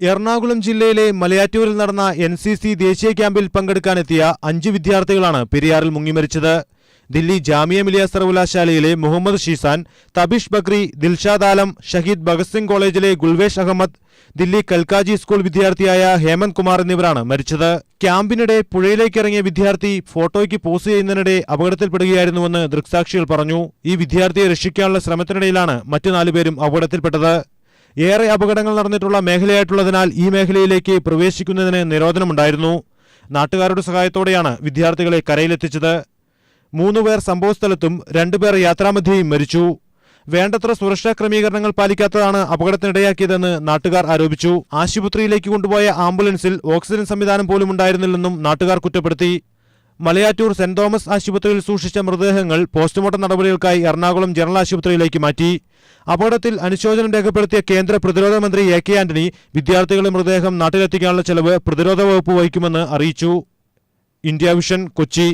എറണാകുളം ജില്ലയിലെ മലയാറ്റൂരിൽ നടന്ന N C C ദേശീയ ക്യാമ്പിൽ പങ്കെടുക്കാനെത്തിയ അഞ്ച് വിദ്യാർത്ഥികളാണ് പെരിയാറിൽ മുങ്ങിമരിച്ചത്. ദില്ലി ജാമിയ മിലിയ സർവകലാശാലയിലെ മുഹമ്മദ് ഷീസാൻ തബിഷ് ബക്രി ദിൽഷാദ് ആലം ഷഹീദ് ഭഗത് സിംഗ് കോളേജിലെ ഗുൽവേഷ് അഹമ്മദ് ദില്ലി കൽക്കാജി സ്കൂൾ വിദ്യാർത്ഥിയായ ഹേമന്ത് കുമാർ എന്നിവരാണ് മരിച്ചത്. ക്യാമ്പിനിടെ പുഴയിലേക്കിറങ്ങിയ വിദ്യാർത്ഥി ഫോട്ടോയ്ക്ക് പോസ് ചെയ്യുന്നതിനിടെ അപകടത്തിൽപ്പെടുകയായിരുന്നുവെന്ന് ദൃക്സാക്ഷികൾ പറഞ്ഞു. ഈ വിദ്യാർത്ഥിയെ രക്ഷിക്കാനുള്ള ശ്രമത്തിനിടയിലാണ് മറ്റു നാലുപേരും അപകടത്തിൽപ്പെട്ടത്. ഏറെ അപകടങ്ങൾ നടന്നിട്ടുള്ള മേഖലയായിട്ടുള്ളതിനാൽ ഈ മേഖലയിലേക്ക് പ്രവേശിക്കുന്നതിന് നിരോധനമുണ്ടായിരുന്നു. നാട്ടുകാരുടെ സഹായത്തോടെയാണ് വിദ്യാർത്ഥികളെ കരയിലെത്തിച്ചത്. മൂന്നുപേർ സംഭവസ്ഥലത്തും രണ്ടുപേർ യാത്രാമധ്യേയും മരിച്ചു. വേണ്ടത്ര സുരക്ഷാ ക്രമീകരണങ്ങൾ പാലിക്കാത്തതാണ് അപകടത്തിനിടയാക്കിയതെന്ന് നാട്ടുകാർ ആരോപിച്ചു. ആശുപത്രിയിലേക്ക് കൊണ്ടുപോയ ആംബുലൻസിൽ ഓക്സിജൻ സംവിധാനം പോലും ഉണ്ടായിരുന്നില്ലെന്നും നാട്ടുകാർ കുറ്റപ്പെടുത്തി. മലയാറ്റൂർ സെന്റ് തോമസ് ആശുപത്രിയിൽ സൂക്ഷിച്ച മൃതദേഹങ്ങൾ പോസ്റ്റ്മോർട്ടം നടപടികൾക്കായി എറണാകുളം ജനറൽ ആശുപത്രിയിലേക്ക് മാറ്റി. അപകടത്തിൽ അനുശോചനം രേഖപ്പെടുത്തിയ കേന്ദ്ര പ്രതിരോധ മന്ത്രി എ കെ ആന്റണി വിദ്യാർത്ഥികളുടെ മൃതദേഹം നാട്ടിലെത്തിക്കാനുള്ള ചെലവ് പ്രതിരോധ വകുപ്പ് വഹിക്കുമെന്ന് അറിയിച്ചു. India vision Kochi.